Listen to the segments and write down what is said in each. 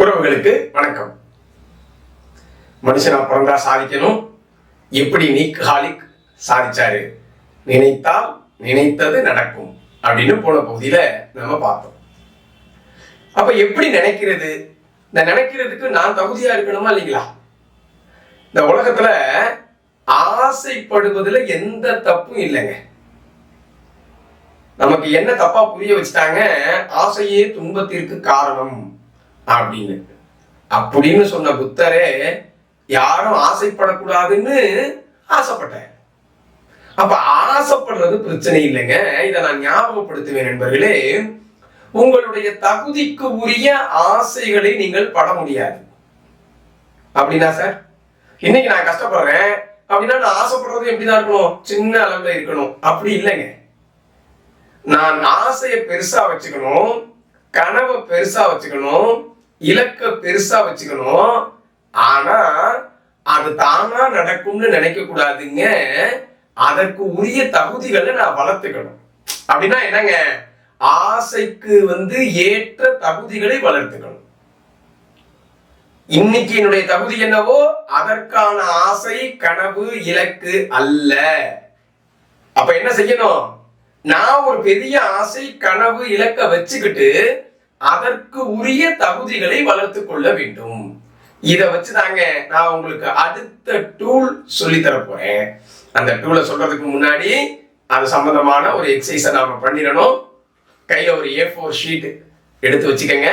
உறவுகளுக்கு வணக்கம். மனுஷனா பிறந்தா சாதிக்கணும். எப்படி நீக் ஹாலிக் சாதிச்சாரு? நினைத்தால் நினைத்தது நடக்கும் அப்படின்னு போன பகுதியில நம்ம பார்த்தோம். அப்ப எப்படி நினைக்கிறது? இந்த நினைக்கிறதுக்கு நான் தகுதியா இருக்கணுமா இல்லைங்களா? இந்த உலகத்துல ஆசைப்படுவதுல எந்த தப்பும் இல்லைங்க. நமக்கு என்ன தப்பா புரிய வச்சுட்டாங்க? ஆசையே துன்பத்திற்கு காரணம். அப்படின்னு. அப்படின்னு சொன்ன புத்தரே யாரும் ஆசைப்படக்கூடாதுன்னு ஆசைப்பட்டேன். அப்ப ஆசைப்படுறது பிரச்சனை இல்லைங்க. இதை நான் ஞாபகப்படுத்துவேன் நண்பர்களே. உங்களுடைய தகுதிக்கு உரிய ஆசைகளை நீங்கள் பட முடியாது. அப்படின்னா சார்? இன்னைக்கு நான் கஷ்டப்படுறேன். அப்படின்னா நான் ஆசைப்படுறது எப்படிதான் இருக்கணும்? சின்ன அளவுல இருக்கணும். அப்படி இல்லைங்க. நான் ஆசையை பெருசா வச்சுக்கணும். கனவை பெருசா வச்சுக்கணும். இலக்க பெருசா வச்சுக்கணும். ஆனா அது தானா நடக்கும்னு நினைக்க கூடாதுங்க. அதற்கு உரிய தகுதிகளை நான் வளர்த்துக்கணும். அப்படின்னா என்னங்க? ஆசைக்கு வந்து ஏற்ற தகுதிகளை வளர்த்துக்கணும். இன்னைக்கு என்னுடைய தகுதி என்னவோ அதற்கான ஆசை கனவு இலக்கு அல்ல. அப்ப என்ன செய்யணும்? நான் ஒரு பெரிய ஆசை கனவு இலக்க வச்சுக்கிட்டு அதற்கு உரிய தகுதிகளை வளர்த்து கொள்ள வேண்டும். வச்சு வச்சுதாங்க நான் உங்களுக்கு அடுத்த டூல் சொல்லி தர போறேன் அந்த டூலை சொல்றதுக்கு முன்னாடி அது சம்பந்தமான ஒரு எக்ஸசைஸை நாம பண்ணிடணும். கையில ஒரு ஏ ஃபோர் ஷீட் எடுத்து வச்சுக்கோங்க.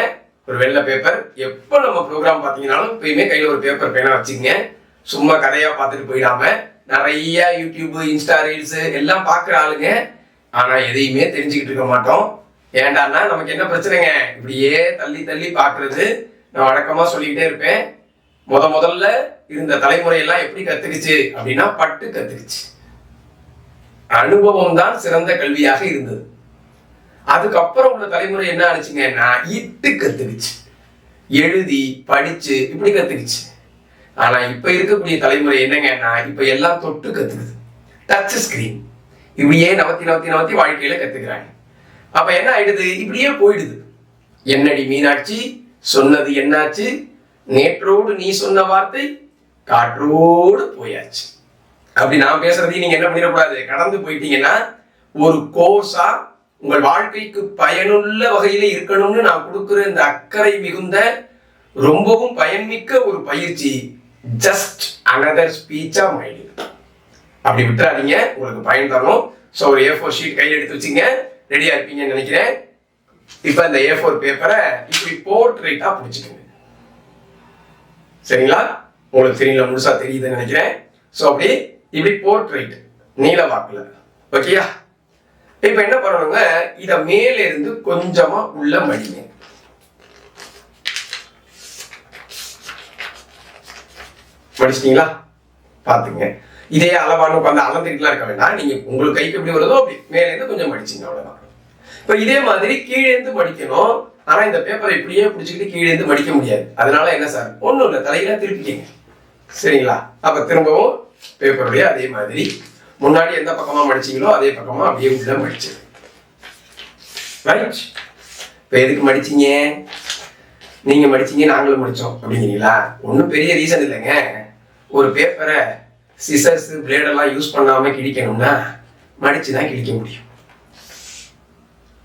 ஒரு வெள்ளை பேப்பர் எப்போ நம்ம ப்ரோக்ராம் பார்த்தீங்கன்னாலும் எப்பயுமே கையில் ஒரு பேப்பர் பேனா வச்சுக்கங்க. சும்மா கதையா பார்த்துட்டு போயிடாம. நிறைய யூடியூப் இன்ஸ்டா ரீல்ஸ் எல்லாம் பார்க்குற ஆளுங்க. ஆனால் எதையுமே தெரிஞ்சுக்கிட்டு இருக்க மாட்டோம். ஏண்டான்னா நமக்கு என்ன பிரச்சனைங்க? இப்படியே தள்ளி தள்ளி பார்க்கிறது. நான் வழக்கமா சொல்லிக்கிட்டே இருப்பேன். முத முதல்ல இருந்த தலைமுறையெல்லாம் எப்படி கத்துக்குச்சு அப்படின்னா பட்டு கத்துக்குச்சு. அனுபவம் தான் சிறந்த கல்வியாக இருந்தது. அதுக்கப்புறம் உள்ள தலைமுறை என்ன ஆச்சுங்கன்னா இட்டு கத்துக்குச்சு. எழுதி படிச்சு இப்படி கத்துக்குச்சு. ஆனா இப்ப இருக்கக்கூடிய தலைமுறை என்னங்கன்னா இப்ப எல்லாம் தொட்டு கத்துக்குது. டச் ஸ்கிரீன் இப்படியே நவத்தி நவத்தி நவத்தி வாழ்க்கையில கத்துக்கிறாங்க. அப்ப என்ன ஆயிடுது? இப்படியே போயிடுது. என்னடி மீனாட்சி? சொன்னது என்னாச்சு? நேற்றோடு நீ சொன்ன வார்த்தை காற்றோடு போயாச்சு. அப்படி நான் பேசுறதையும் நீங்க என்ன பண்ணிடக்கூடாது? கடந்து போயிட்டீங்கன்னா ஒரு கோர்ஸா உங்கள் வாழ்க்கைக்கு பயனுள்ள வகையில இருக்கணும்னு நான் கொடுக்குற இந்த அக்கறை மிகுந்த ரொம்பவும் பயன்மிக்க ஒரு பயிற்சி ஜஸ்ட் அனதர் ஸ்பீச்சா ஆஃப் மைண்ட் அப்படி விட்டுறாதீங்க. உங்களுக்கு பயன் தரும் ஸோ ஒரு ஏ ஃபோர் ஷீட் கையில் எடுத்து வச்சுங்க. ரெடியா இருப்பீங்கன்னு நினைக்கிறேன். இப்போ இந்த ஏ ஃபோர் பேப்பரை இப்படி போர்ட்ரேட்டா பிடிச்சிக்கோங்க. சரிங்களா? உங்களுக்கு தெரியல முழுசா தெரியுதுன்னு நினைக்கிறேன். ஸோ அப்படி இப்படி போர்ட்ரேட் நீல வாக்குல. ஓகேயா இப்போ என்ன பண்ணணுங்க? இத மேல இருந்து கொஞ்சமா உள்ள மடிங்க. மடிச்சிட்டீங்களா? பாத்துங்க இதே அளவான உட்காந்து அளந்துக்கிட்டுலாம் இருக்க வேண்டாம். நீங்கள் உங்களுக்கு கைக்கு எப்படி வருதோ அப்படி மேலேருந்து கொஞ்சம் மடிச்சிங்க அவ்வளோதான் இப்போ இதே மாதிரி கீழே இருந்து மடிக்கணும். ஆனால் இந்த பேப்பரை இப்படியே பிடிச்சிக்கிட்டு கீழே இருந்து மடிக்க முடியாது. அதனால என்ன சார்? ஒன்றும் இல்லை தலையெல்லாம் திருப்பிக்கங்க சரிங்களா? அப்போ திரும்பவும் பேப்பருடைய அதே மாதிரி. முன்னாடி எந்த பக்கமாக மடிச்சீங்களோ அதே பக்கமாக அப்படியே உள்ள மடிச்சு ரைட் இப்போ எதுக்கு மடிச்சீங்க? நீங்கள் மடிச்சீங்க நாங்களும் மடித்தோம் அப்படிங்கிறீங்களா? ஒன்றும் பெரிய ரீசன் இல்லைங்க. ஒரு பேப்பரை சிசர்ஸ் பிளேடெல்லாம் யூஸ் பண்ணாம கிழிக்கணும்னா மடிச்சு தான் கிழிக்க முடியும்.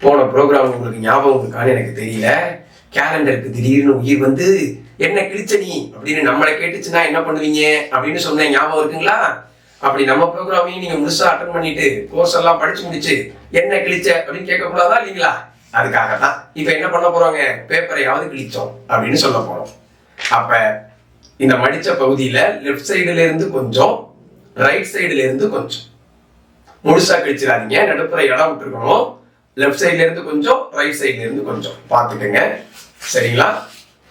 போன ப்ரோக்ராம் உங்களுக்கு ஞாபகம் இருக்கான்னு எனக்கு தெரியல. கேலண்டருக்கு திடீர்னு உயிர் வந்து என்ன கிழிச்ச நீ? அப்படின்னு நம்மளை கேட்டுச்சுன்னா என்ன பண்ணுவீங்க? அப்படின்னு சொன்ன ஞாபகம் இருக்குங்களா? அப்படி நம்ம ப்ரோக்ராமையும் நீங்க முழுசா அட்டன் பண்ணிட்டு கோர்ஸ் எல்லாம் படிச்சு முடிச்சு என்ன கிழிச்ச? அப்படின்னு கேட்கக்கூடாதா இல்லைங்களா? அதுக்காக தான் இப்போ என்ன பண்ண போறோங்க? பேப்பரையாவது கிழிச்சோம் அப்படின்னு சொல்ல போறோம். அப்போ இந்த மடிச்ச பகுதியில லெஃப்ட் சைடுல இருந்து கொஞ்சம் ரைட் சைடுல இருந்து கொஞ்சம். முழுசா கழிச்சிடாதீங்க. நடுப்புற இடம் விட்டுருக்கணும். லெஃப்ட் சைட்ல இருந்து கொஞ்சம் ரைட் சைட்ல இருந்து கொஞ்சம். பார்த்துக்கங்க. சரிங்களா?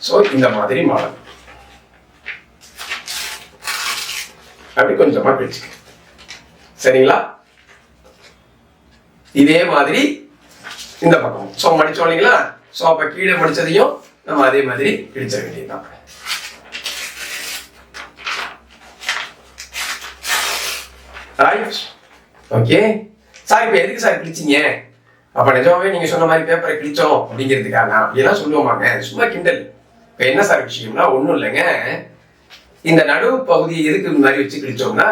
ஸோ இந்த மாதிரி மாடல் அப்படி கொஞ்சமா கழிச்சுக்க சரிங்களா? இதே மாதிரி இந்த பக்கம் ஸோ மடிச்சோம் இல்லைங்களா? ஸோ அப்போ கீழே மடிச்சதையும் நம்ம அதே மாதிரி கிழிச்ச வேண்டியதுதான். ரைட் ஓகே சார் இப்போ எதுக்கு சார் கிழிச்சிங்க? அப்போ நிஜமாவே நீங்கள் சொன்ன மாதிரி பேப்பரை கிழிச்சோம் அப்படிங்கிறதுக்காக அப்படியெல்லாம் சொல்லுவாங்க சும்மா கிண்டல். இப்போ என்ன சார் விஷயம்னா ஒன்றும் இல்லைங்க. இந்த நடுவு பகுதி எதுக்கு இந்த மாதிரி வச்சு கிழிச்சோம்னா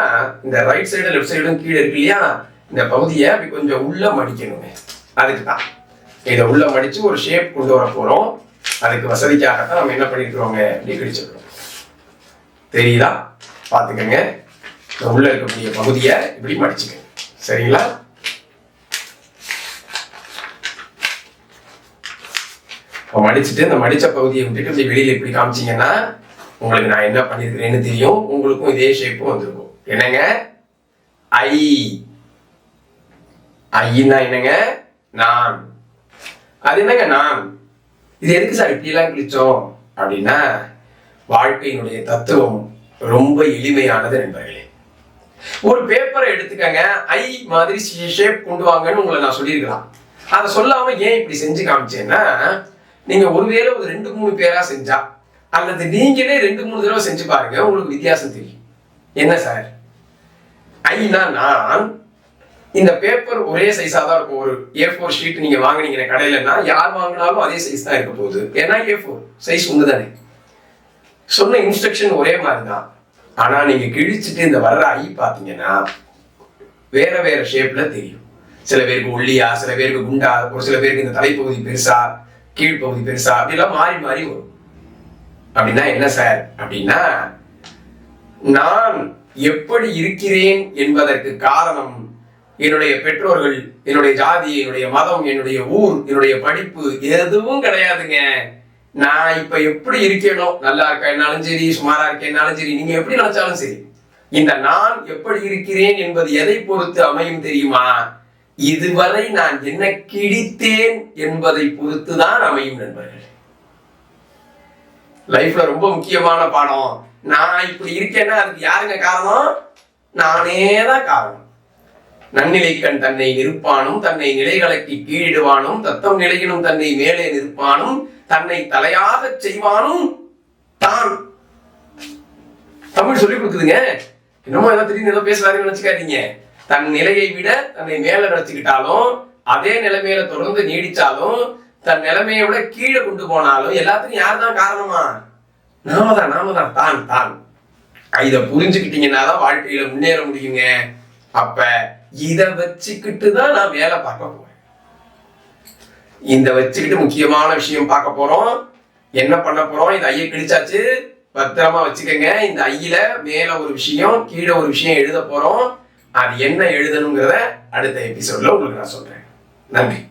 இந்த ரைட் சைடு லெஃப்ட் சைடும் கீழே இருக்கு இல்லையா? இந்த பகுதியை அப்படி கொஞ்சம் உள்ள மடிக்கணுங்க. அதுக்கு தான். இதை உள்ள மடிச்சு ஒரு ஷேப் கொண்டு வர போகிறோம் அதுக்கு வசதிக்காகத்தான் நம்ம என்ன பண்ணிருக்கிறோங்க? அப்படி கிழிச்சிருக்கிறோம். தெரியுதா? பார்த்துக்கங்க. உள்ள இருக்கக்கூடிய பகுதியை இப்படி மடிச்சுக்கங்க சரிங்களா? இப்போ மடிச்சுட்டு இந்த மடிச்ச பகுதியை விட்டுட்டு இப்படி வெளியில் இப்படி காமிச்சீங்கன்னா உங்களுக்கு நான் என்ன பண்ணியிருக்கிறேன்னு தெரியும். உங்களுக்கும் இதே ஷேப்பும் வந்திருக்கும். என்னங்க? ஐ ஐன்னா என்னங்க? நான். அது என்னங்க நான்? இது எதுக்கு சார் இப்படிலாம் கிழிச்சோம்? அப்படின்னா வாழ்க்கையினுடைய தத்துவம் ரொம்ப எளிமையானது நண்பர்களே. ஒரு பேப்பரை எடுத்துக்கங்க. ஐ மாதிரி ஷேப் கொண்டு வாங்கன்னு உங்களை நான் சொல்லியிருக்கலாம். அதை சொல்லாம ஏன் இப்படி செஞ்சு காமிச்சேன்னா நீங்க ஒருவேளை ஒரு ரெண்டு மூணு பேரா செஞ்சா அல்லது நீங்களே ரெண்டு மூணு தடவை செஞ்சு பாருங்க உங்களுக்கு வித்தியாசம் தெரியும். என்ன சார்? ஐனா நான் இந்த பேப்பர் ஒரே சைஸா தான் இருக்கும். ஒரு ஏ ஃபோர் ஷீட் நீங்க வாங்கினீங்க கடையிலன்னா யார் வாங்கினாலும் அதே சைஸ் தான் இருக்க போகுது. ஏன்னா ஏ ஃபோர் சைஸ் ஒன்று தானே சொன்ன இன்ஸ்ட்ரக்ஷன் ஒரே மாதிரி தான் ஆனா நீங்க கிழிச்சிட்டு இந்த வர்ற ஐ பாத்தீங்கன்னா வேற வேற ஷேப்ல தெரியும். சில பேருக்கு ஒல்லியா சில பேருக்கு குண்டா ஒரு சில பேருக்கு இந்த தலைப்பகுதி பெருசா கீழ்ப்பகுதி பெருசா அப்படிலாம் மாறி மாறி வரும். அப்படின்னா என்ன சார் அப்படின்னா நான் எப்படி இருக்கிறேன் என்பதற்கு காரணம் என்னுடைய பெற்றோர்கள் என்னுடைய ஜாதி என்னுடைய மதம் என்னுடைய ஊர் என்னுடைய படிப்பு எதுவும் கிடையாதுங்க. நான் இப்ப எப்படி இருக்கேனோ நல்லா இருக்கேனாலும் சரி சுமாரா இருக்கேனாலும் சரி நீங்க எப்படி நினைச்சாலும் சரி இந்த நான் எப்படி இருக்கிறேன் என்பது எதை பொறுத்து அமையும் தெரியுமா? இதுவரை நான் என்ன கிடித்தேன் என்பதை பொறுத்து தான் அமையும் நண்பர்கள். லைஃப்ல ரொம்ப முக்கியமான பாடம். நான் இப்படி இருக்கேன்னா அதுக்கு யாருங்க காரணம்? நானே தான் காரணம். நன்னிலைக்கண் தன்னை நிற்பானும் தன்னை நிலைகளுக்கு கீழிடுவானும் தத்தம் நிலையிலும் தன்னை மேலே நிற்பானும் தன்னை தலையாக செய்வானும் தான். தமிழ் சொல்லி கொடுக்குதுங்க. என்னமோ ஏதோ திடீர்னு ஏதோ பேசுறாருன்னு நினைச்சுக்காதீங்க. தன் நிலையை விட தன்னை மேல நினைச்சுக்கிட்டாலும் அதே நிலைமையில தொடர்ந்து நீடிச்சாலும் தன் நிலைமையை விட கீழே கொண்டு போனாலும் எல்லாத்துக்கும் யார் தான் காரணமா? நாம தான் நாம தான் தான் தான். இதை புரிஞ்சுக்கிட்டீங்கன்னா தான் வாழ்க்கையில முன்னேற முடியுங்க. அப்ப இதை வச்சுக்கிட்டு தான் நான் வேலை பார்க்க போறேன். இந்த வச்சுக்கிட்டு முக்கியமான விஷயம் பார்க்க போறோம். என்ன பண்ண போறோம்? இந்த ஐயை கிழிச்சாச்சு. பத்திரமா வச்சுக்கோங்க. இந்த ஐயில மேல ஒரு விஷயம் கீழே ஒரு விஷயம் எழுத போறோம். அது என்ன எழுதணுங்கிறத அடுத்த எபிசோட்ல உங்களுக்கு நான் சொல்றேன். நன்றி.